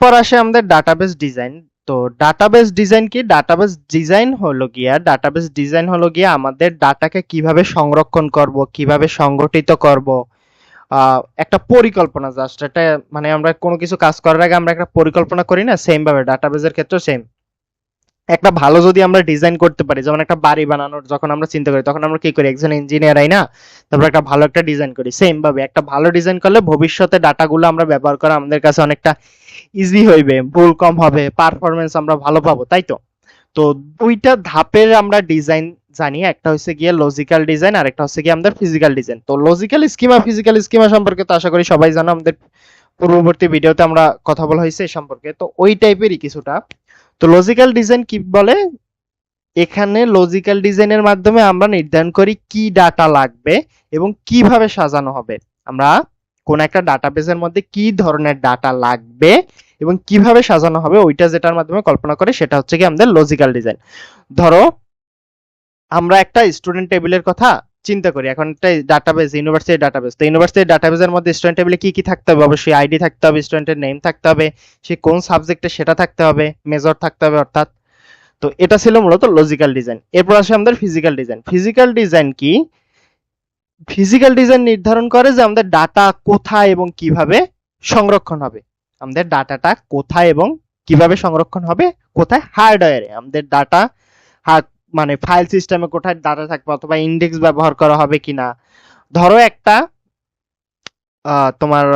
এরপর আসে আমাদের ডাটাবেস ডিজাইন তো ডাটাবেস ডিজাইন কি? ডাটাবেস ডিজাইন হলো গিয়া ডাটাবেস ডিজাইন হলো গিয়া আমাদের ডাটাকে কীভাবে সংরক্ষণ করব, কীভাবে সংগঠিত করব। একটা পরিকল্পনা জাস্ট এটা মানে আমরা কোনো কিছু কাজ করার আগে আমরা একটা পরিকল্পনা করি না? সেম ভাবে ডাটাবেসের ক্ষেত্রে সেম একটা ভালো যদি আমরা ডিজাইন করতে পারি, যেমন একটা বাড়ি বানানোর যখন আমরা চিন্তা করি, তখন আমরা কি করি? একজন ইঞ্জিনিয়ার আই না? তারপর একটা ভালো একটা ডিজাইন করি। সেম ভাবে, একটা ভালো ডিজাইন করলে ভবিষ্যতে ডাটাগুলো আমরা ব্যবহার করা আমাদের কাছে অনেকটা ইজি হইবে, ভুল কম হবে পারফরমেন্স আমরা ভালো পাবো, তাই তো? তো দুইটা ধাপের আমরা ডিজাইন জানি, একটা হচ্ছে গিয়ে লজিক্যাল ডিজাইন আর একটা হচ্ছে গিয়ে আমাদের ফিজিক্যাল ডিজাইন তো লজিক্যাল স্কিমা ফিজিক্যাল স্কিমা সম্পর্কে তো আশা করি সবাই জানো, আমাদের পূর্ববর্তী ভিডিওতে আমরা কথা বলা হয়েছে এই সম্পর্কে। তো ওই টাইপেরই কিছুটা। তো লজিক্যাল ডিজাইন কি বলে? এখানে লজিক্যাল ডিজাইনের মাধ্যমে আমরা নির্ধারণ করি কি ডাটা লাগবে এবং কীভাবে সাজানো হবে। আমরা কোন একটা ডাটাবেসের মধ্যে কি ধরনের ডাটা লাগবে এবং কীভাবে সাজানো হবে, ওইটা যেটার মাধ্যমে কল্পনা করে, সেটা হচ্ছে কি আমাদের লজিক্যাল ডিজাইন ধরো, আমরা একটা স্টুডেন্ট টেবিলের কথা চিন্তা করি। এখন একটা ডাটাবেস ইউনিভার্সিটি ডাটাবেস তো ইউনিভার্সিটি ডাটাবেসের মধ্যে স্টুডেন্ট টেবিলে কি কি থাকতে হবে? অবশ্যই আইডি থাকতে হবে স্টুডেন্টের নেম থাকতে হবে, সে কোন সাবজেক্টে সেটা থাকতে হবে মেজর থাকতে হবে, অর্থাৎ। তো এটা ছিল মূলত লজিক্যাল ডিজাইন এরপর আসে আমাদের ফিজিক্যাল ডিজাইন ফিজিক্যাল ডিজাইন কি? ফিজিক্যাল ডিজাইন নির্ধারণ করে যে আমাদের ডাটা কোথায় এবং কীভাবে সংরক্ষণ হবে। আমাদের ডাটাটা কোথায় এবং কীভাবে সংরক্ষণ হবে, কোথায় হার্ডওয়্যারে আমাদের ডাটা মানে ফাইল সিস্টেমে কোথায় ডাটা থাকবে অথবা ইন্ডেক্স ব্যবহার করা হবে কিনা। ধরো একটা তোমার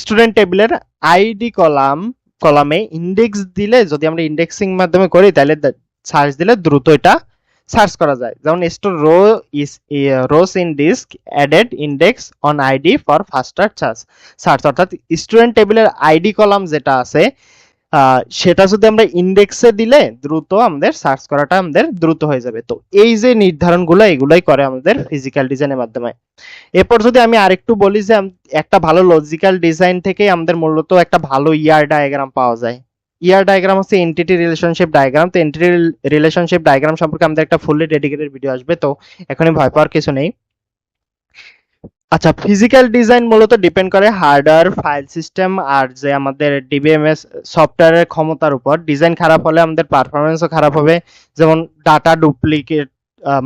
স্টুডেন্ট টেবিলের আইডি কলাম কলামে ইন্ডেক্স দিলে যদি আমরা ইন্ডেক্সিং মাধ্যমে করি, তাহলে সার্চ দিলে দ্রুত এটা সার্চ করা যায়। যেমন store row is rows in disk added index on ID for faster search search অর্থাৎ স্টুডেন্ট টেবিলের আইডি কলাম যেটা আছে সেটা যদি আমরা ইন্ডেক্সে দিলে দ্রুত আমাদের সার্চ করাটা আমাদের দ্রুত হয়ে যাবে। তো এই যে নির্ধারণগুলো, এগুলোই করে আমাদের ফিজিক্যাল ডিজাইনের মাধ্যমে। এরপর যদি আমি আরেকটু বলি যে একটা ভালো লজিক্যাল ডিজাইন থেকে আমাদের মূলত একটা ভালো ইয়ার ডায়াগ্রাম পাওয়া যায়। ইয়ার ডায়াগ্রাম হচ্ছে এন্টিটি রিলেশনশিপ ডায়াগ্রাম তো এন্টিটি রিলেশনশিপ ডায়াগ্রাম সম্পর্কে আমাদের একটা ফুললি ডেডিকেটেড ভিডিও আসবে, তো এখনই ভয় পাওয়ার কিছু নেই। আচ্ছা ফিজিক্যাল ডিজাইন মূলত ডিপেন্ড করে হার্ডওয়্যার ফাইল সিস্টেম আর যে আমাদের ডিবিএমএস সফটওয়্যারের ক্ষমতার উপর। ডিজাইন খারাপ হলে আমাদের পারফরমেন্সও খারাপ হবে। যেমন ডাটা ডুপ্লিকেট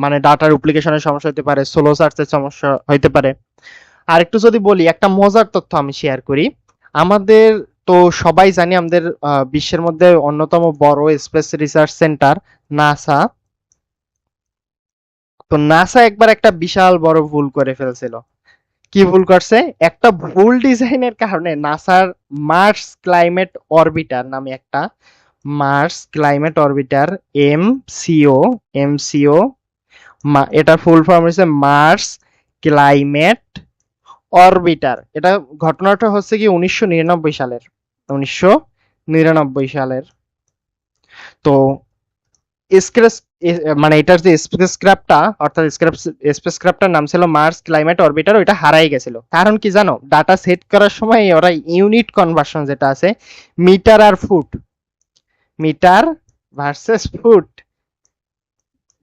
মানে ডাটা ডুপ্লিকেশনের সমস্যা হতে পারে সোলো সার্চের সমস্যা হতে পারে। আর একটু যদি বলি, একটা মজার তথ্য আমি শেয়ার করি। আমাদের তো সবাই জানি আমাদের বিশ্বের মধ্যে অন্যতম বড় স্পেস রিসার্চ সেন্টার নাসা। তো নাসা একবার একটা বিশাল বড় ভুল করে ফেলছিল। কি ভুল করছে? একটা ভুল ডিজাইনের কারণে নাসার মার্স ক্লাইমেট অরবিটার নামে একটা Mars climate orbiter M C O M C O এটার ফুল ফর্ম হচ্ছে মার্স ক্লাইমেট অরবিটার। এটা ঘটনাটা হচ্ছে কি উনিশশো নিরানব্বই সালের। উনিশশো নিরানব্বই সালের। তো স্ক্রেচ মানে এটার যে স্পেসক্রাফটটা অর্থাৎ স্পেসক্রাফটটার নাম ছিল মার্স ক্লাইমেট অরবিটার ওইটা হারাই গেছিল। কারণ কি জানো? ডাটা সেট করার সময় ওরা ইউনিট কনভার্সন যেটা আছে মিটার আর ফুট মিটার ভার্সেস ফুট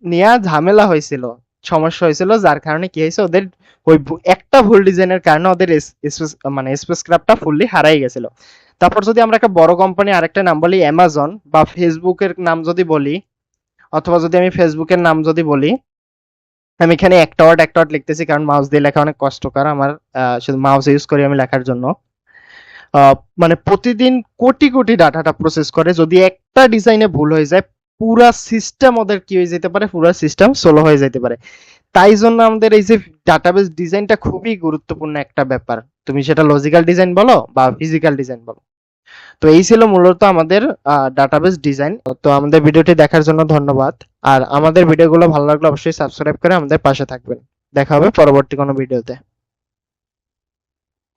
নিয়ে ঝামেলা হয়েছিল। সমস্যা হয়েছিল, যার কারণে কি হয়েছে, ওদের ওই একটা ভুল ডিজাইনের কারণে ওদের মানে স্পেসক্রাফটটা ফুললি হারাই গেছিল। তারপর যদি আমরা একটা বড় কোম্পানি আরেকটা নাম বলি অ্যামাজন বা ফেসবুকের নাম যদি বলি, অথবা যদি আমি ফেসবুকের নাম যদি বলি, আমি এখানে একটা ওয়ার্ড একটা ওয়ার্ড লিখতেছি কারণ মাউস দিয়ে লেখা অনেক কষ্টকর আমার শুধু মাউস ইউজ করি আমি লেখার জন্য। মানে প্রতিদিন কোটি কোটি ডাটাটা প্রসেস করে, যদি একটা ডিজাইনে ভুল হয়ে যায় পুরা সিস্টেম ওদের কি হয়ে যেতে পারে? পুরা সিস্টেম স্লো হয়ে যেতে পারে। তাই জন্য আমাদের এই যে ডাটাবেস ডিজাইনটা খুবই গুরুত্বপূর্ণ একটা ব্যাপার। তুমি সেটা লজিক্যাল ডিজাইন বলো বা ফিজিক্যাল ডিজাইন বলো। তো এই ছিল মূলত আমাদের ডাটাবেস ডিজাইন তো আমাদের ভিডিওটি দেখার জন্য ধন্যবাদ। আর আমাদের ভিডিওগুলো ভালো লাগলে অবশ্যই সাবস্ক্রাইব করে আমাদের পাশে থাকবেন। দেখা হবে পরবর্তী কোনো ভিডিওতে।